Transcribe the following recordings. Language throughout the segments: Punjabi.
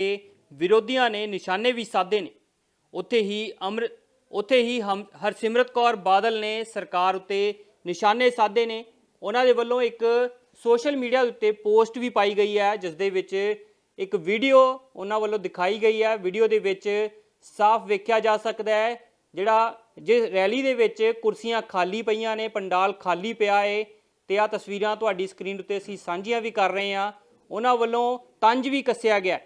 ਕੇ ਵਿਰੋਧੀਆਂ ਨੇ ਨਿਸ਼ਾਨੇ ਵੀ ਸਾਧੇ ਨੇ। ਉੱਥੇ ਹੀ ਅਮਰ, ਉੱਥੇ ਹੀ ਹਮ, ਹਰਸਿਮਰਤ ਕੌਰ ਬਾਦਲ ਨੇ ਸਰਕਾਰ ਉੱਤੇ ਨਿਸ਼ਾਨੇ ਸਾਧੇ ਨੇ। ਉਹਨਾਂ ਦੇ ਵੱਲੋਂ ਇੱਕ ਸੋਸ਼ਲ ਮੀਡੀਆ ਉੱਤੇ ਪੋਸਟ ਵੀ ਪਾਈ ਗਈ ਹੈ ਜਿਸ ਦੇ ਵਿੱਚ ਇੱਕ ਵੀਡੀਓ ਉਹਨਾਂ ਵੱਲੋਂ ਦਿਖਾਈ ਗਈ ਹੈ। ਵੀਡੀਓ ਦੇ ਵਿੱਚ ਸਾਫ਼ ਵੇਖਿਆ ਜਾ ਸਕਦਾ ਹੈ, ਜਿਹੜਾ ਜਿਸ ਰੈਲੀ ਦੇ ਵਿੱਚ ਕੁਰਸੀਆਂ ਖਾਲੀ ਪਈਆਂ ਨੇ, ਪੰਡਾਲ ਖਾਲੀ ਪਿਆ ਏ ਤੇ ਆ ਤਸਵੀਰਾਂ ਤੁਹਾਡੀ ਸਕਰੀਨ ਉੱਤੇ ਅਸੀਂ ਸਾਂਝੀਆਂ ਵੀ ਕਰ ਰਹੇ ਹਾਂ। ਉਹਨਾਂ ਵੱਲੋਂ ਤੰਜ ਵੀ ਕੱਸਿਆ ਗਿਆ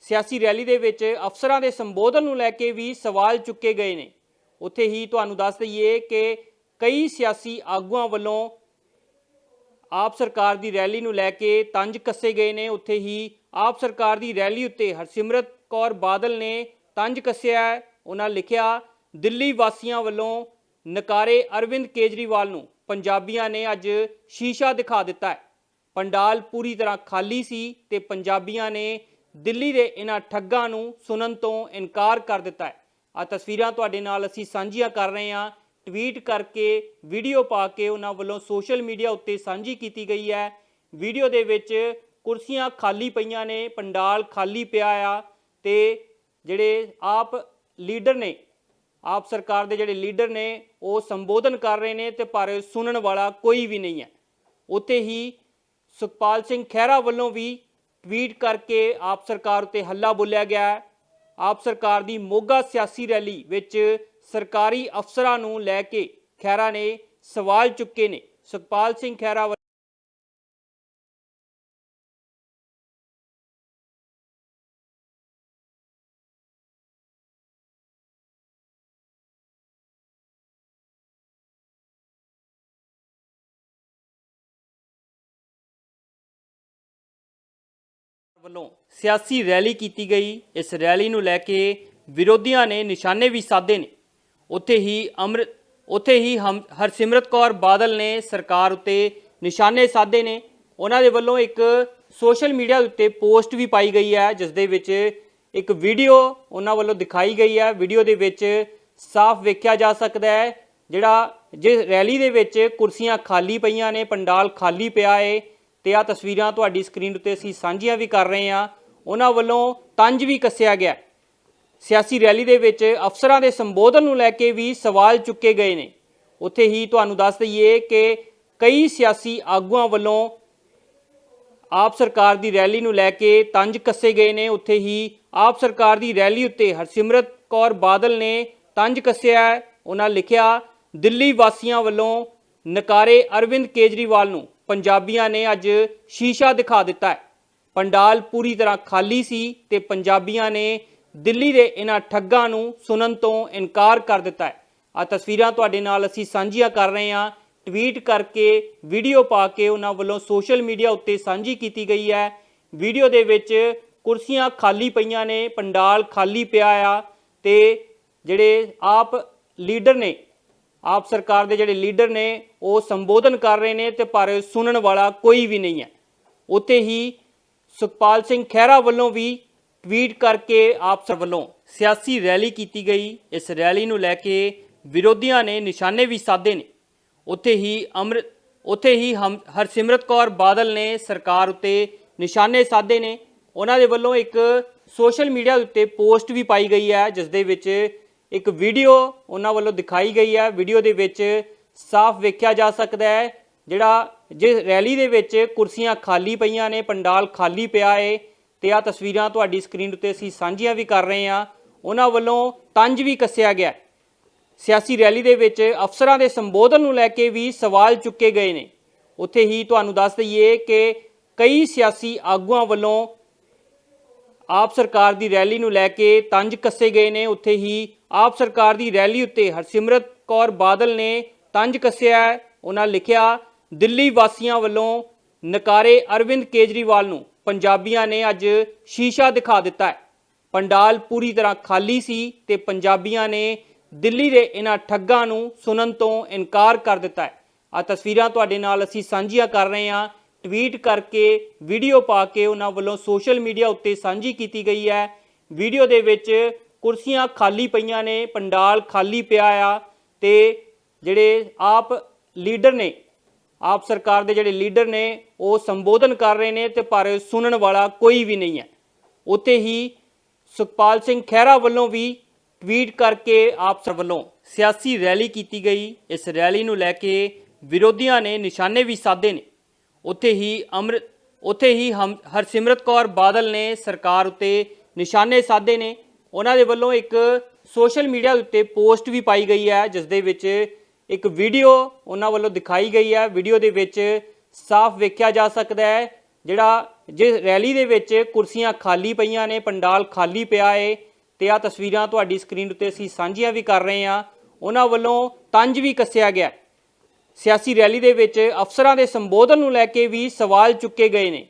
ਸਿਆਸੀ ਰੈਲੀ ਦੇ ਵਿੱਚ ਅਫਸਰਾਂ ਦੇ ਸੰਬੋਧਨ ਨੂੰ ਲੈ ਕੇ ਵੀ ਸਵਾਲ ਚੁੱਕੇ ਗਏ ਨੇ। ਉੱਥੇ ਹੀ ਤੁਹਾਨੂੰ ਦੱਸ ਦਈਏ ਕਿ ਕਈ ਸਿਆਸੀ ਆਗੂਆਂ ਵੱਲੋਂ ਆਪ ਸਰਕਾਰ ਦੀ ਰੈਲੀ ਨੂੰ ਲੈ ਕੇ ਤੰਜ ਕੱਸੇ ਗਏ ਨੇ। ਉੱਥੇ ਹੀ ਆਪ ਸਰਕਾਰ ਦੀ ਰੈਲੀ ਉੱਤੇ ਹਰਸਿਮਰਤ ਕੌਰ ਬਾਦਲ ਨੇ ਤੰਜ ਕੱਸਿਆ। ਹੈ। ਉਹਨਾਂ ਲਿਖਿਆ, ਦਿੱਲੀ ਵਾਸੀਆਂ ਵੱਲੋਂ ਨਕਾਰੇ ਅਰਵਿੰਦ ਕੇਜਰੀਵਾਲ ਨੂੰ ਪੰਜਾਬੀਆਂ ਨੇ ਅੱਜ ਸ਼ੀਸ਼ਾ ਦਿਖਾ ਦਿੱਤਾ ਹੈ। ਪੰਡਾਲ ਪੂਰੀ ਤਰ੍ਹਾਂ ਖਾਲੀ ਸੀ ਤੇ ਪੰਜਾਬੀਆਂ ਨੇ ਦਿੱਲੀ ਦੇ ਇਹਨਾਂ ਠੱਗਾਂ ਨੂੰ ਸੁਣਨ ਤੋਂ ਇਨਕਾਰ ਕਰ ਦਿੱਤਾ ਹੈ। ਆ ਤਸਵੀਰਾਂ ਤੁਹਾਡੇ ਨਾਲ ਅਸੀਂ ਸਾਂਝੀਆਂ ਕਰ ਰਹੇ ਹਾਂ। ਟਵੀਟ ਕਰਕੇ ਵੀਡੀਓ ਪਾ ਕੇ ਉਹਨਾਂ ਵੱਲੋਂ ਸੋਸ਼ਲ ਮੀਡੀਆ ਉੱਤੇ ਸਾਂਝੀ ਕੀਤੀ ਗਈ ਹੈ। ਵੀਡੀਓ ਦੇ ਵਿੱਚ ਕੁਰਸੀਆਂ ਖਾਲੀ ਪਈਆਂ ਨੇ, ਪੰਡਾਲ ਖਾਲੀ ਪਿਆ ਆ ਤੇ ਜਿਹੜੇ ਆਪ ਲੀਡਰ ਨੇ, ਆਪ ਸਰਕਾਰ ਦੇ ਜਿਹੜੇ ਲੀਡਰ ਨੇ, ਉਹ ਸੰਬੋਧਨ ਕਰ ਰਹੇ ਨੇ ਤੇ ਪਰ ਸੁਣਨ ਵਾਲਾ ਕੋਈ ਵੀ ਨਹੀਂ ਹੈ। ਉੱਥੇ ਹੀ ਸੁਖਪਾਲ ਸਿੰਘ ਖਹਿਰਾ ਵੱਲੋਂ ਵੀ ਟਵੀਟ ਕਰਕੇ ਆਪ ਸਰਕਾਰ ਉੱਤੇ ਹੱਲਾ ਬੋਲਿਆ ਗਿਆ ਹੈ। ਆਪ ਸਰਕਾਰ ਦੀ ਮੋਗਾ ਸਿਆਸੀ ਰੈਲੀ ਵਿੱਚ ਸਰਕਾਰੀ ਅਫਸਰਾਂ ਨੂੰ ਲੈ ਕੇ ਖਹਿਰਾ ਨੇ ਸਵਾਲ ਚੁੱਕੇ ਨੇ। ਸੁਖਪਾਲ ਸਿੰਘ ਖਹਿਰਾ ਵੱਲੋਂ ਸਿਆਸੀ ਰੈਲੀ ਕੀਤੀ ਗਈ। ਇਸ ਰੈਲੀ ਨੂੰ ਲੈ ਕੇ ਵਿਰੋਧੀਆਂ ਨੇ ਨਿਸ਼ਾਨੇ ਵੀ ਸਾਧੇ ਨੇ। ਉੱਥੇ ਹੀ ਅਮਰ, ਉੱਥੇ ਹੀ ਹਮ, ਹਰਸਿਮਰਤ ਕੌਰ ਬਾਦਲ ਨੇ ਸਰਕਾਰ ਉੱਤੇ ਨਿਸ਼ਾਨੇ ਸਾਧੇ ਨੇ। ਉਹਨਾਂ ਦੇ ਵੱਲੋਂ ਇੱਕ ਸੋਸ਼ਲ ਮੀਡੀਆ ਉੱਤੇ ਪੋਸਟ ਵੀ ਪਾਈ ਗਈ ਹੈ, ਜਿਸ ਦੇ ਵਿੱਚ ਇੱਕ ਵੀਡੀਓ ਉਹਨਾਂ ਵੱਲੋਂ ਦਿਖਾਈ ਗਈ ਹੈ। ਵੀਡੀਓ ਦੇ ਵਿੱਚ ਸਾਫ਼ ਵੇਖਿਆ ਜਾ ਸਕਦਾ ਹੈ, ਜਿਹੜਾ, ਜਿਸ ਰੈਲੀ ਦੇ ਵਿੱਚ ਕੁਰਸੀਆਂ ਖਾਲੀ ਪਈਆਂ ਨੇ, ਪੰਡਾਲ ਖਾਲੀ ਪਿਆ ਏ ਤੇ ਆ ਤਸਵੀਰਾਂ ਤੁਹਾਡੀ ਸਕਰੀਨ ਉੱਤੇ ਅਸੀਂ ਸਾਂਝੀਆਂ ਵੀ ਕਰ ਰਹੇ ਹਾਂ। ਉਹਨਾਂ ਵੱਲੋਂ ਤੰਜ ਵੀ ਕੱਸਿਆ ਗਿਆ ਸਿਆਸੀ ਰੈਲੀ ਦੇ ਵਿੱਚ ਅਫਸਰਾਂ ਦੇ ਸੰਬੋਧਨ ਨੂੰ ਲੈ ਕੇ ਵੀ ਸਵਾਲ ਚੁੱਕੇ ਗਏ ਨੇ। ਉੱਥੇ ਹੀ ਤੁਹਾਨੂੰ ਦੱਸ ਦਈਏ ਕਿ ਕਈ ਸਿਆਸੀ ਆਗੂਆਂ ਵੱਲੋਂ ਆਪ ਸਰਕਾਰ ਦੀ ਰੈਲੀ ਨੂੰ ਲੈ ਕੇ ਤੰਜ ਕੱਸੇ ਗਏ ਨੇ। ਉੱਥੇ ਹੀ ਆਪ ਸਰਕਾਰ ਦੀ ਰੈਲੀ ਉੱਤੇ ਹਰਸਿਮਰਤ ਕੌਰ ਬਾਦਲ ਨੇ ਤੰਜ ਕੱਸਿਆ ਉਹਨਾਂ ਲਿਖਿਆ, ਦਿੱਲੀ ਵਾਸੀਆਂ ਵੱਲੋਂ ਨਕਾਰੇ ਅਰਵਿੰਦ ਕੇਜਰੀਵਾਲ ਨੂੰ ਪੰਜਾਬੀਆਂ ਨੇ ਅੱਜ ਸ਼ੀਸ਼ਾ ਦਿਖਾ ਦਿੱਤਾ ਹੈ। ਪੰਡਾਲ ਪੂਰੀ ਤਰ੍ਹਾਂ ਖਾਲੀ ਸੀ ਤੇ ਪੰਜਾਬੀਆਂ ਨੇ ਦਿੱਲੀ ਦੇ ਇਹਨਾਂ ਠੱਗਾਂ ਨੂੰ ਸੁਣਨ ਤੋਂ ਇਨਕਾਰ ਕਰ ਦਿੱਤਾ ਹੈ। ਆ ਤਸਵੀਰਾਂ ਤੁਹਾਡੇ ਨਾਲ ਅਸੀਂ ਸਾਂਝੀਆਂ ਕਰ ਰਹੇ ਹਾਂ। ਟਵੀਟ ਕਰਕੇ ਵੀਡੀਓ ਪਾ ਕੇ ਉਹਨਾਂ ਵੱਲੋਂ ਸੋਸ਼ਲ ਮੀਡੀਆ ਉੱਤੇ ਸਾਂਝੀ ਕੀਤੀ ਗਈ ਹੈ। ਵੀਡੀਓ ਦੇ ਵਿੱਚ ਕੁਰਸੀਆਂ ਖਾਲੀ ਪਈਆਂ ਨੇ, ਪੰਡਾਲ ਖਾਲੀ ਪਿਆ ਆ ਤੇ ਜਿਹੜੇ ਆਪ ਲੀਡਰ ਨੇ ਆਪ ਸਰਕਾਰ ਦੇ ਜਿਹੜੇ ਲੀਡਰ ਨੇ, ਉਹ ਸੰਬੋਧਨ ਕਰ ਰਹੇ ਨੇ ਤੇ ਪਰ ਸੁਣਨ ਵਾਲਾ ਕੋਈ ਵੀ ਨਹੀਂ ਹੈ। ਉੱਥੇ ਹੀ ਸੁਖਪਾਲ ਸਿੰਘ ਖਹਿਰਾ ਵੱਲੋਂ ਵੀ ਟਵੀਟ ਕਰਕੇ ਆਪ ਸਰ ਵੱਲੋਂ ਸਿਆਸੀ ਰੈਲੀ ਕੀਤੀ ਗਈ। ਇਸ ਰੈਲੀ ਨੂੰ ਲੈ ਕੇ ਵਿਰੋਧੀਆਂ ਨੇ ਨਿਸ਼ਾਨੇ ਵੀ ਸਾਧੇ ਨੇ। ਉੱਥੇ ਹੀ ਅਮਰ ਉੱਥੇ ਹੀ ਹਮ, ਹਰਸਿਮਰਤ ਕੌਰ ਬਾਦਲ ਨੇ ਸਰਕਾਰ ਉੱਤੇ ਨਿਸ਼ਾਨੇ ਸਾਧੇ ਨੇ। ਉਹਨਾਂ ਦੇ ਵੱਲੋਂ ਇੱਕ ਸੋਸ਼ਲ ਮੀਡੀਆ ਉੱਤੇ ਪੋਸਟ ਵੀ ਪਾਈ ਗਈ ਹੈ, ਜਿਸ ਦੇ ਵਿੱਚ ਇੱਕ ਵੀਡੀਓ ਉਹਨਾਂ ਵੱਲੋਂ ਦਿਖਾਈ ਗਈ ਹੈ। ਵੀਡੀਓ ਦੇ ਵਿੱਚ ਸਾਫ਼ ਵੇਖਿਆ ਜਾ ਸਕਦਾ ਹੈ। ਜਿਹੜਾ ਜਿਸ ਰੈਲੀ ਦੇ ਵਿੱਚ ਕੁਰਸੀਆਂ ਖਾਲੀ ਪਈਆਂ ਨੇ, ਪੰਡਾਲ ਖਾਲੀ ਪਿਆ ਏ ਤੇ ਆ ਤਸਵੀਰਾਂ ਤੁਹਾਡੀ ਸਕਰੀਨ ਉੱਤੇ ਅਸੀਂ ਸਾਂਝੀਆਂ ਵੀ ਕਰ ਰਹੇ ਹਾਂ। ਉਹਨਾਂ ਵੱਲੋਂ ਤੰਜ ਵੀ ਕੱਸਿਆ ਗਿਆ ਸਿਆਸੀ ਰੈਲੀ ਦੇ ਵਿੱਚ ਅਫਸਰਾਂ ਦੇ ਸੰਬੋਧਨ ਨੂੰ ਲੈ ਕੇ ਵੀ ਸਵਾਲ ਚੁੱਕੇ ਗਏ ਨੇ। ਉੱਥੇ ਹੀ ਤੁਹਾਨੂੰ ਦੱਸ ਦਈਏ ਕਿ ਕਈ ਸਿਆਸੀ ਆਗੂਆਂ ਵੱਲੋਂ ਆਪ ਸਰਕਾਰ ਦੀ ਰੈਲੀ ਨੂੰ ਲੈ ਕੇ ਤੰਜ ਕੱਸੇ ਗਏ ਨੇ। ਉੱਥੇ ਹੀ ਆਪ ਸਰਕਾਰ ਦੀ ਰੈਲੀ ਉੱਤੇ ਹਰਸਿਮਰਤ ਕੌਰ ਬਾਦਲ ਨੇ ਤੰਜ ਕੱਸਿਆ ਉਹਨਾਂ ਲਿਖਿਆ, ਦਿੱਲੀ ਵਾਸੀਆਂ ਵੱਲੋਂ ਨਕਾਰੇ ਅਰਵਿੰਦ ਕੇਜਰੀਵਾਲ ਨੂੰ ਪੰਜਾਬੀਆਂ ਨੇ ਅੱਜ ਸ਼ੀਸ਼ਾ ਦਿਖਾ ਦਿੱਤਾ ਹੈ। ਪੰਡਾਲ ਪੂਰੀ ਤਰ੍ਹਾਂ ਖਾਲੀ ਸੀ ਤੇ ਪੰਜਾਬੀਆਂ ਨੇ ਦਿੱਲੀ ਦੇ ਇਹਨਾਂ ਠੱਗਾਂ ਨੂੰ ਸੁਣਨ ਤੋਂ ਇਨਕਾਰ ਕਰ ਦਿੱਤਾ ਹੈ। ਆ ਤਸਵੀਰਾਂ ਤੁਹਾਡੇ ਨਾਲ ਅਸੀਂ ਸਾਂਝੀਆਂ ਕਰ ਰਹੇ ਹਾਂ। ਟਵੀਟ ਕਰਕੇ ਵੀਡੀਓ ਪਾ ਕੇ ਉਹਨਾਂ ਵੱਲੋਂ ਸੋਸ਼ਲ ਮੀਡੀਆ ਉੱਤੇ ਸਾਂਝੀ ਕੀਤੀ ਗਈ ਹੈ। ਵੀਡੀਓ ਦੇ ਵਿੱਚ ਕੁਰਸੀਆਂ ਖਾਲੀ ਪਈਆਂ ਨੇ, ਪੰਡਾਲ ਖਾਲੀ ਪਿਆ ਆ ਤੇ ਜਿਹੜੇ ਆਪ ਲੀਡਰ ਨੇ, ਆਪ ਸਰਕਾਰ ਦੇ ਜਿਹੜੇ ਲੀਡਰ ਨੇ, ਉਹ ਸੰਬੋਧਨ ਕਰ ਰਹੇ ਨੇ ਤੇ ਪਰ ਸੁਣਨ ਵਾਲਾ ਕੋਈ ਵੀ ਨਹੀਂ ਹੈ। ਉੱਥੇ ਹੀ ਸੁਖਪਾਲ ਸਿੰਘ ਖਹਿਰਾ ਵੱਲੋਂ ਵੀ ਟਵੀਟ ਕਰਕੇ ਆਪ ਸਰ ਵੱਲੋਂ ਸਿਆਸੀ ਰੈਲੀ ਕੀਤੀ ਗਈ। ਇਸ ਰੈਲੀ ਨੂੰ ਲੈ ਕੇ ਵਿਰੋਧੀਆਂ ਨੇ ਨਿਸ਼ਾਨੇ ਵੀ ਸਾਧੇ ਨੇ। ਉੱਥੇ ਹੀ ਅੰਮ੍ਰਿਤ, ਉੱਥੇ ਹੀ ਹਮ, ਹਰਸਿਮਰਤ ਕੌਰ ਬਾਦਲ ਨੇ ਸਰਕਾਰ ਉੱਤੇ ਨਿਸ਼ਾਨੇ ਸਾਧੇ ਨੇ। ਉਹਨਾਂ ਦੇ ਵੱਲੋਂ ਇੱਕ ਸੋਸ਼ਲ ਮੀਡੀਆ ਉੱਤੇ ਪੋਸਟ ਵੀ ਪਾਈ ਗਈ ਹੈ, ਜਿਸ ਦੇ ਵਿੱਚ ਇੱਕ ਵੀਡੀਓ ਉਹਨਾਂ ਵੱਲੋਂ ਦਿਖਾਈ ਗਈ ਹੈ। ਵੀਡੀਓ ਦੇ ਵਿੱਚ ਸਾਫ਼ ਵੇਖਿਆ ਜਾ ਸਕਦਾ ਹੈ, ਜਿਹੜਾ ਜਿਸ ਰੈਲੀ ਦੇ ਵਿੱਚ ਕੁਰਸੀਆਂ ਖਾਲੀ ਪਈਆਂ ਨੇ, ਪੰਡਾਲ ਖਾਲੀ ਪਿਆ ਏ, ਤੇ ਆ ਤਸਵੀਰਾਂ ਤੁਹਾਡੀ ਸਕਰੀਨ ਉੱਤੇ ਅਸੀਂ ਸਾਂਝੀਆਂ ਵੀ ਕਰ ਰਹੇ ਹਾਂ। ਉਹਨਾਂ ਵੱਲੋਂ ਤੰਜ ਵੀ ਕੱਸਿਆ ਗਿਆ। ਸਿਆਸੀ ਰੈਲੀ ਦੇ ਵਿੱਚ ਅਫਸਰਾਂ ਦੇ ਸੰਬੋਧਨ ਨੂੰ ਲੈ ਕੇ ਵੀ ਸਵਾਲ ਚੁੱਕੇ ਗਏ ਨੇ।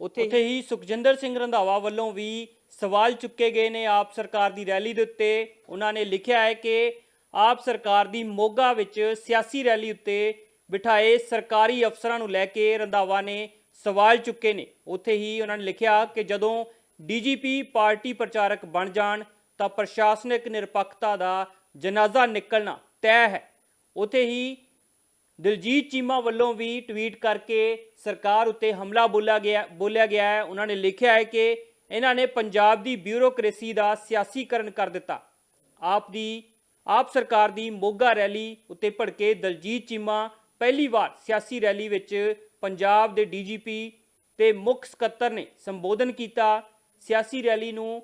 ਉੱਥੇ ਉੱਥੇ ਹੀ ਸੁਖਜਿੰਦਰ ਸਿੰਘ ਰੰਧਾਵਾ ਵੱਲੋਂ ਵੀ ਸਵਾਲ ਚੁੱਕੇ ਗਏ ਨੇ ਆਪ ਸਰਕਾਰ ਦੀ ਰੈਲੀ ਦੇ ਉੱਤੇ। ਉਹਨਾਂ ਨੇ ਲਿਖਿਆ ਹੈ ਕਿ ਆਪ ਸਰਕਾਰ ਦੀ ਮੋਗਾ ਵਿੱਚ ਸਿਆਸੀ ਰੈਲੀ ਉੱਤੇ ਬਿਠਾਏ ਸਰਕਾਰੀ ਅਫਸਰਾਂ ਨੂੰ ਲੈ ਕੇ ਰੰਧਾਵਾ ਨੇ ਸਵਾਲ ਚੁੱਕੇ ਨੇ। ਉੱਥੇ ਹੀ ਉਹਨਾਂ ਨੇ ਲਿਖਿਆ ਕਿ ਜਦੋਂ ਡੀਜੀਪੀ ਪਾਰਟੀ ਪ੍ਰਚਾਰਕ ਬਣ ਜਾਣ, ਤਾਂ ਪ੍ਰਸ਼ਾਸਨਿਕ ਨਿਰਪੱਖਤਾ ਦਾ ਜਨਾਜ਼ਾ ਨਿਕਲਣਾ ਤੈਅ ਹੈ। ਉੱਥੇ ਹੀ ਦਿਲਜੀਤ ਚੀਮਾ ਵੱਲੋਂ ਵੀ ਟਵੀਟ ਕਰਕੇ ਸਰਕਾਰ ਉੱਤੇ ਹਮਲਾ ਬੋਲਿਆ ਗਿਆ ਬੋਲਿਆ ਗਿਆ ਹੈ। ਉਹਨਾਂ ਨੇ ਲਿਖਿਆ ਹੈ ਕਿ ਇਹਨਾਂ ਨੇ ਪੰਜਾਬ ਦੀ ਬਿਊਰੋਕ੍ਰੇਸੀ ਦਾ ਸਿਆਸੀਕਰਨ ਕਰ ਦਿੱਤਾ। ਆਪ ਦੀ, ਆਪ ਸਰਕਾਰ ਦੀ ਮੋਗਾ ਰੈਲੀ ਉੱਤੇ ਭੜਕੇ ਦਲਜੀਤ ਚੀਮਾ ਪਹਿਲੀ ਵਾਰ ਸਿਆਸੀ ਰੈਲੀ ਵਿੱਚ ਪੰਜਾਬ ਦੇ ਡੀਜੀਪੀ ਤੇ ਮੁੱਖ ਸਕੱਤਰ ਨੇ ਸੰਬੋਧਨ ਕੀਤਾ। ਸਿਆਸੀ ਰੈਲੀ ਨੂੰ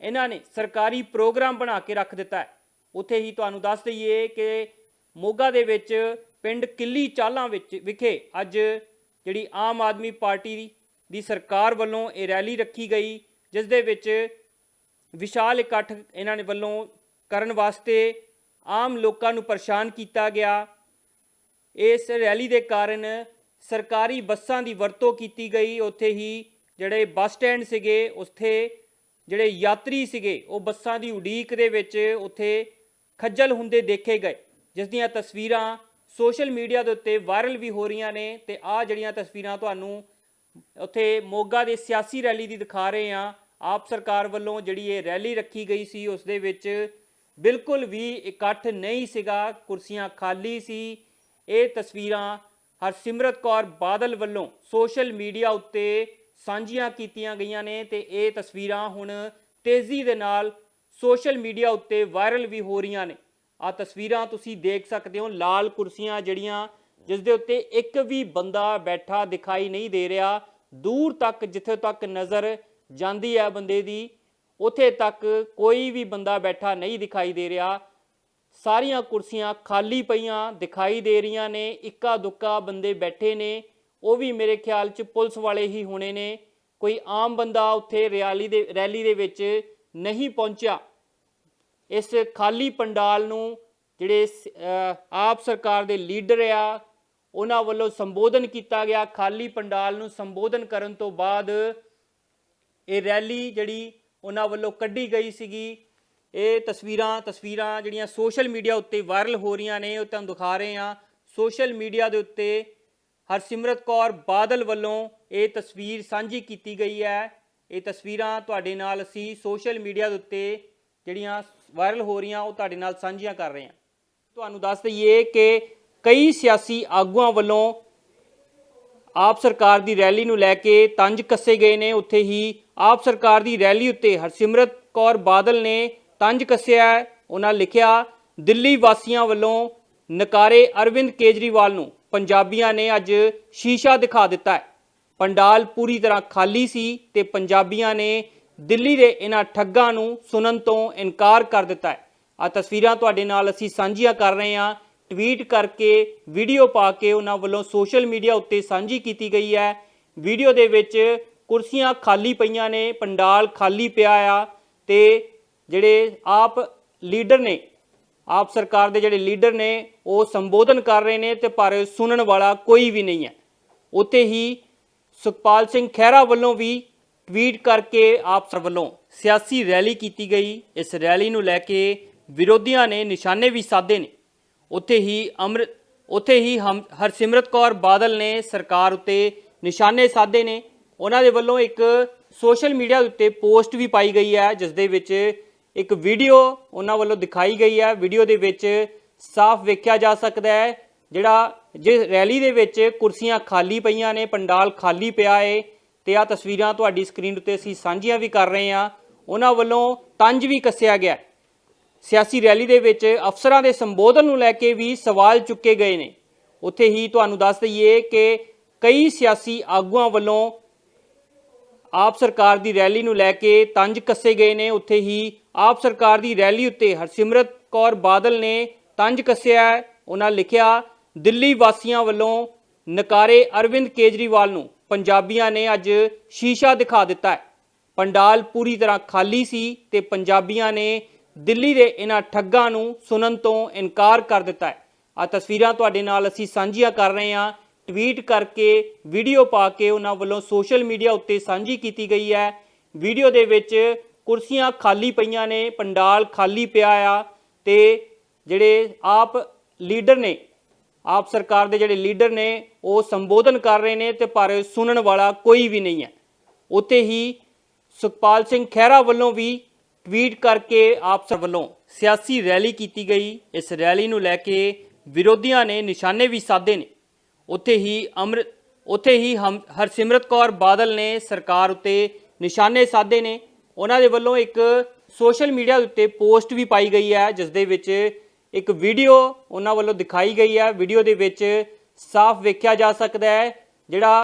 ਇਹਨਾਂ ਨੇ ਸਰਕਾਰੀ ਪ੍ਰੋਗਰਾਮ ਬਣਾ ਕੇ ਰੱਖ ਦਿੱਤਾ ਹੈ। ਉੱਥੇ ਹੀ ਤੁਹਾਨੂੰ ਦੱਸ ਦਈਏ ਕਿ ਮੋਗਾ ਦੇ ਵਿੱਚ ਪਿੰਡ ਕਿੱਲੀ ਚਾਲਾਂ ਵਿੱਚ ਵਿਖੇ ਅੱਜ ਜਿਹੜੀ ਆਮ ਆਦਮੀ ਪਾਰਟੀ ਦੀ- ਦੀ ਸਰਕਾਰ ਵੱਲੋਂ ਇਹ ਰੈਲੀ ਰੱਖੀ ਗਈ, ਜਿਸ ਦੇ ਵਿੱਚ ਵਿਸ਼ਾਲ ਇਕੱਠ ਇਹਨਾਂ ਨੇ ਵੱਲੋਂ ਕਰਨ ਵਾਸਤੇ ਆਮ ਲੋਕਾਂ ਨੂੰ ਪਰੇਸ਼ਾਨ ਕੀਤਾ ਗਿਆ। ਇਸ ਰੈਲੀ ਦੇ ਕਾਰਨ ਸਰਕਾਰੀ ਬੱਸਾਂ ਦੀ ਵਰਤੋਂ ਕੀਤੀ ਗਈ। ਉੱਥੇ ਹੀ ਜਿਹੜੇ ਬੱਸ ਸਟੈਂਡ ਸੀਗੇ, ਉੱਥੇ ਜਿਹੜੇ ਯਾਤਰੀ ਸੀਗੇ, ਉਹ ਬੱਸਾਂ ਦੀ ਉਡੀਕ ਦੇ ਵਿੱਚ ਉੱਥੇ ਖੱਜਲ ਹੁੰਦੇ ਦੇਖੇ ਗਏ, ਜਿਸ ਦੀਆਂ ਤਸਵੀਰਾਂ ਸੋਸ਼ਲ ਮੀਡੀਆ ਦੇ ਉੱਤੇ ਵਾਇਰਲ ਵੀ ਹੋ ਰਹੀਆਂ ਨੇ ਤੇ ਆਹ ਜਿਹੜੀਆਂ ਤਸਵੀਰਾਂ ਤੁਹਾਨੂੰ ਉੱਥੇ ਮੋਗਾ ਦੇ ਸਿਆਸੀ ਰੈਲੀ ਦੀ ਦਿਖਾ ਰਹੇ ਹਾਂ। ਆਪ ਸਰਕਾਰ ਵੱਲੋਂ ਜਿਹੜੀ ਇਹ ਰੈਲੀ ਰੱਖੀ ਗਈ ਸੀ, ਉਸ ਦੇ ਵਿੱਚ ਬਿਲਕੁਲ ਵੀ ਇਕੱਠ ਨਹੀਂ ਸੀਗਾ, ਕੁਰਸੀਆਂ ਖਾਲੀ ਸੀ। ਇਹ ਤਸਵੀਰਾਂ ਹਰਸਿਮਰਤ ਕੌਰ ਬਾਦਲ ਵੱਲੋਂ ਸੋਸ਼ਲ ਮੀਡੀਆ ਉੱਤੇ ਸਾਂਝੀਆਂ ਕੀਤੀਆਂ ਗਈਆਂ ਨੇ ਤੇ ਇਹ ਤਸਵੀਰਾਂ ਹੁਣ ਤੇਜ਼ੀ ਦੇ ਨਾਲ ਸੋਸ਼ਲ ਮੀਡੀਆ ਉੱਤੇ ਵਾਇਰਲ ਵੀ ਹੋ ਰਹੀਆਂ ਨੇ। ਆ ਤਸਵੀਰਾਂ ਤੁਸੀਂ ਦੇਖ ਸਕਦੇ ਹੋ, ਲਾਲ ਕੁਰਸੀਆਂ ਜਿਹੜੀਆਂ ਜਿਸ ਦੇ ਉੱਤੇ ਇੱਕ ਵੀ ਬੰਦਾ ਬੈਠਾ ਦਿਖਾਈ ਨਹੀਂ ਦੇ ਰਿਹਾ, ਦੂਰ ਤੱਕ ਜਿੱਥੇ ਤੱਕ ਨਜ਼ਰ ਜਾਂਦੀ ਹੈ ਬੰਦੇ ਦੀ, ਉੱਥੇ ਤੱਕ ਕੋਈ ਵੀ ਬੰਦਾ ਬੈਠਾ ਨਹੀਂ ਦਿਖਾਈ ਦੇ ਰਿਹਾ। ਸਾਰੀਆਂ ਕੁਰਸੀਆਂ ਖਾਲੀ ਪਈਆਂ ਦਿਖਾਈ ਦੇ ਰਹੀਆਂ ਨੇ, ਇੱਕਾ ਦੁੱਕਾ ਬੰਦੇ ਬੈਠੇ ਨੇ, ਉਹ ਵੀ ਮੇਰੇ ਖਿਆਲ 'ਚ ਪੁਲਿਸ ਵਾਲੇ ਹੀ ਹੋਣੇ ਨੇ। ਕੋਈ ਆਮ ਬੰਦਾ ਉੱਥੇ ਰੈਲੀ ਦੇ ਰੈਲੀ ਦੇ ਵਿੱਚ ਨਹੀਂ ਪਹੁੰਚਿਆ। ਇਸ ਖਾਲੀ ਪੰਡਾਲ ਨੂੰ ਜਿਹੜੇ ਆਪ ਸਰਕਾਰ ਦੇ ਲੀਡਰ ਆ ਉਹਨਾਂ ਵੱਲੋਂ ਸੰਬੋਧਨ ਕੀਤਾ ਗਿਆ। ਖਾਲੀ ਪੰਡਾਲ ਨੂੰ ਸੰਬੋਧਨ ਕਰਨ ਤੋਂ ਬਾਅਦ ਇਹ ਰੈਲੀ ਜਿਹੜੀ ਉਹਨਾਂ ਵੱਲੋਂ ਕੱਢੀ ਗਈ ਸੀਗੀ। ਇਹ ਤਸਵੀਰਾਂ ਤਸਵੀਰਾਂ ਜਿਹੜੀਆਂ ਸੋਸ਼ਲ ਮੀਡੀਆ ਉੱਤੇ ਵਾਇਰਲ ਹੋ ਰਹੀਆਂ ਨੇ, ਉਹ ਤੁਹਾਨੂੰ ਦਿਖਾ ਰਹੇ ਹਾਂ। ਸੋਸ਼ਲ ਮੀਡੀਆ ਦੇ ਉੱਤੇ ਹਰਸਿਮਰਤ ਕੌਰ ਬਾਦਲ ਵੱਲੋਂ ਇਹ ਤਸਵੀਰ ਸਾਂਝੀ ਕੀਤੀ ਗਈ ਹੈ। ਇਹ ਤਸਵੀਰਾਂ ਤੁਹਾਡੇ ਨਾਲ ਅਸੀਂ ਸੋਸ਼ਲ ਮੀਡੀਆ ਦੇ ਉੱਤੇ ਜਿਹੜੀਆਂ ਵਾਇਰਲ ਹੋ ਰਹੀਆਂ, ਉਹ ਤੁਹਾਡੇ ਨਾਲ ਸਾਂਝੀਆਂ ਕਰ ਰਹੇ ਹਾਂ। ਤੁਹਾਨੂੰ ਦੱਸ ਦਈਏ ਕਿ ਕਈ ਸਿਆਸੀ ਆਗੂਆਂ ਵੱਲੋਂ ਆਪ ਸਰਕਾਰ ਦੀ ਰੈਲੀ ਨੂੰ ਲੈ ਕੇ ਤੰਜ ਕੱਸੇ ਗਏ ਨੇ। ਉੱਥੇ ਹੀ ਆਪ ਸਰਕਾਰ ਦੀ ਰੈਲੀ ਉੱਤੇ ਹਰਸਿਮਰਤ ਕੌਰ ਬਾਦਲ ਨੇ ਤੰਜ ਕੱਸਿਆ। ਉਹਨਾਂ ਲਿਖਿਆ, ਦਿੱਲੀ ਵਾਸੀਆਂ ਵੱਲੋਂ ਨਕਾਰੇ ਅਰਵਿੰਦ ਕੇਜਰੀਵਾਲ ਨੂੰ ਪੰਜਾਬੀਆਂ ਨੇ ਅੱਜ ਸ਼ੀਸ਼ਾ ਦਿਖਾ ਦਿੱਤਾ ਹੈ। ਪੰਡਾਲ ਪੂਰੀ ਤਰ੍ਹਾਂ ਖਾਲੀ ਸੀ ਤੇ ਪੰਜਾਬੀਆਂ ਨੇ ਦਿੱਲੀ ਦੇ ਇਹਨਾਂ ਠੱਗਾਂ ਨੂੰ ਸੁਣਨ ਤੋਂ ਇਨਕਾਰ ਕਰ ਦਿੱਤਾ ਹੈ। ਆ ਤਸਵੀਰਾਂ ਤੁਹਾਡੇ ਨਾਲ ਅਸੀਂ ਸਾਂਝੀਆਂ ਕਰ ਰਹੇ ਹਾਂ। ਟਵੀਟ ਕਰਕੇ ਵੀਡੀਓ ਪਾ ਕੇ ਉਹਨਾਂ ਵੱਲੋਂ ਸੋਸ਼ਲ ਮੀਡੀਆ ਉੱਤੇ ਸਾਂਝੀ ਕੀਤੀ ਗਈ ਹੈ। ਵੀਡੀਓ ਦੇ ਵਿੱਚ ਕੁਰਸੀਆਂ ਖਾਲੀ ਪਈਆਂ ਨੇ, ਪੰਡਾਲ ਖਾਲੀ ਪਿਆ ਆ ਤੇ ਜਿਹੜੇ ਆਪ ਲੀਡਰ ਨੇ, ਆਪ ਸਰਕਾਰ ਦੇ ਜਿਹੜੇ ਲੀਡਰ ਨੇ, ਉਹ ਸੰਬੋਧਨ ਕਰ ਰਹੇ ਨੇ ਤੇ ਪਰ ਸੁਣਨ ਵਾਲਾ ਕੋਈ ਵੀ ਨਹੀਂ ਹੈ। ਉੱਥੇ ਹੀ ਸੁਖਪਾਲ ਸਿੰਘ ਖਹਿਰਾ ਵੱਲੋਂ ਵੀ ਟਵੀਟ ਕਰਕੇ ਆਪ ਸਰ ਵੱਲੋਂ ਸਿਆਸੀ ਰੈਲੀ ਕੀਤੀ ਗਈ। ਇਸ ਰੈਲੀ ਨੂੰ ਲੈ ਕੇ ਵਿਰੋਧੀਆਂ ਨੇ ਨਿਸ਼ਾਨੇ ਵੀ ਸਾਧੇ ਨੇ। ਉੱਥੇ ਹੀ ਅੰਮ੍ਰਿਤ, ਉੱਥੇ ਹੀ ਹਮ, ਹਰਸਿਮਰਤ ਕੌਰ ਬਾਦਲ ਨੇ ਸਰਕਾਰ ਉੱਤੇ ਨਿਸ਼ਾਨੇ ਸਾਧੇ ਨੇ। ਉਹਨਾਂ ਦੇ ਵੱਲੋਂ ਇੱਕ ਸੋਸ਼ਲ ਮੀਡੀਆ ਉੱਤੇ ਪੋਸਟ ਵੀ ਪਾਈ ਗਈ ਹੈ ਜਿਸ ਦੇ ਵਿੱਚ ਇੱਕ ਵੀਡੀਓ ਉਹਨਾਂ ਵੱਲੋਂ ਦਿਖਾਈ ਗਈ ਹੈ। ਵੀਡੀਓ ਦੇ ਵਿੱਚ ਸਾਫ਼ ਵੇਖਿਆ ਜਾ ਸਕਦਾ ਹੈ, ਜਿਹੜਾ ਜਿਸ ਰੈਲੀ ਦੇ ਵਿੱਚ ਕੁਰਸੀਆਂ ਖਾਲੀ ਪਈਆਂ ਨੇ, ਪੰਡਾਲ ਖਾਲੀ ਪਿਆ ਏ, ਤੇ ਆ ਤਸਵੀਰਾਂ ਤੁਹਾਡੀ ਸਕਰੀਨ ਉੱਤੇ ਅਸੀਂ ਸਾਂਝੀਆਂ ਵੀ ਕਰ ਰਹੇ ਹਾਂ। ਉਹਨਾਂ ਵੱਲੋਂ ਤੰਜ ਵੀ ਕੱਸਿਆ ਗਿਆ। ਸਿਆਸੀ ਰੈਲੀ ਦੇ ਵਿੱਚ ਅਫਸਰਾਂ ਦੇ ਸੰਬੋਧਨ ਨੂੰ ਲੈ ਕੇ ਵੀ ਸਵਾਲ ਚੁੱਕੇ ਗਏ ਨੇ। ਉੱਥੇ ਹੀ ਤੁਹਾਨੂੰ ਦੱਸ ਦਈਏ ਕਿ ਕਈ ਸਿਆਸੀ ਆਗੂਆਂ ਵੱਲੋਂ ਆਪ ਸਰਕਾਰ ਦੀ ਰੈਲੀ ਨੂੰ ਲੈ ਕੇ ਤੰਜ ਕੱਸੇ ਗਏ ਨੇ। ਉੱਥੇ ਹੀ ਆਪ ਸਰਕਾਰ ਦੀ ਰੈਲੀ ਉੱਤੇ ਹਰਸਿਮਰਤ ਕੌਰ ਬਾਦਲ ਨੇ ਤੰਜ ਕੱਸਿਆ। ਹੈ। ਉਹਨਾਂ ਲਿਖਿਆ, ਦਿੱਲੀ ਵਾਸੀਆਂ ਵੱਲੋਂ ਨਕਾਰੇ ਅਰਵਿੰਦ ਕੇਜਰੀਵਾਲ ਨੂੰ ਪੰਜਾਬੀਆਂ ਨੇ ਅੱਜ ਸ਼ੀਸ਼ਾ ਦਿਖਾ ਦਿੱਤਾ ਹੈ। ਪੰਡਾਲ ਪੂਰੀ ਤਰ੍ਹਾਂ ਖਾਲੀ ਸੀ ਤੇ ਪੰਜਾਬੀਆਂ ਨੇ ਦਿੱਲੀ ਦੇ ਇਹਨਾਂ ਠੱਗਾਂ ਨੂੰ ਸੁਣਨ ਤੋਂ ਇਨਕਾਰ ਕਰ ਦਿੱਤਾ ਹੈ। ਆ ਤਸਵੀਰਾਂ ਤੁਹਾਡੇ ਨਾਲ ਅਸੀਂ ਸਾਂਝੀਆਂ ਕਰ ਰਹੇ ਹਾਂ। ਟਵੀਟ ਕਰਕੇ ਵੀਡੀਓ ਪਾ ਕੇ ਉਹਨਾਂ ਵੱਲੋਂ ਸੋਸ਼ਲ ਮੀਡੀਆ ਉੱਤੇ ਸਾਂਝੀ ਕੀਤੀ ਗਈ ਹੈ। ਵੀਡੀਓ ਦੇ ਵਿੱਚ ਕੁਰਸੀਆਂ ਖਾਲੀ ਪਈਆਂ ਨੇ, ਪੰਡਾਲ ਖਾਲੀ ਪਿਆ ਆ ਤੇ ਜਿਹੜੇ ਆਪ ਲੀਡਰ ਨੇ, ਆਪ ਸਰਕਾਰ ਦੇ ਜਿਹੜੇ ਲੀਡਰ ਨੇ, ਉਹ ਸੰਬੋਧਨ ਕਰ ਰਹੇ ਨੇ ਤੇ ਪਰ ਸੁਣਨ ਵਾਲਾ ਕੋਈ ਵੀ ਨਹੀਂ ਹੈ। ਉੱਥੇ ਹੀ ਸੁਖਪਾਲ ਸਿੰਘ ਖਹਿਰਾ ਵੱਲੋਂ ਵੀ ਟਵੀਟ ਕਰਕੇ ਆਪ ਸਰ ਵੱਲੋਂ ਸਿਆਸੀ ਰੈਲੀ ਕੀਤੀ ਗਈ। ਇਸ ਰੈਲੀ ਨੂੰ ਲੈ ਕੇ ਵਿਰੋਧੀਆਂ ਨੇ ਨਿਸ਼ਾਨੇ ਵੀ ਸਾਧੇ ਨੇ। ਉੱਥੇ ਹੀ ਅੰਮ੍ਰਿਤ, ਉੱਥੇ ਹੀ ਹਮ- ਹਰਸਿਮਰਤ ਕੌਰ ਬਾਦਲ ਨੇ ਸਰਕਾਰ ਉੱਤੇ ਨਿਸ਼ਾਨੇ ਸਾਧੇ ਨੇ। ਉਹਨਾਂ ਦੇ ਵੱਲੋਂ ਇੱਕ ਸੋਸ਼ਲ ਮੀਡੀਆ ਉੱਤੇ ਪੋਸਟ ਵੀ ਪਾਈ ਗਈ ਹੈ, ਜਿਸ ਦੇ ਵਿੱਚ ਇੱਕ ਵੀਡੀਓ ਉਹਨਾਂ ਵੱਲੋਂ ਦਿਖਾਈ ਗਈ ਹੈ। ਵੀਡੀਓ ਦੇ ਵਿੱਚ ਸਾਫ਼ ਵੇਖਿਆ ਜਾ ਸਕਦਾ ਹੈ, ਜਿਹੜਾ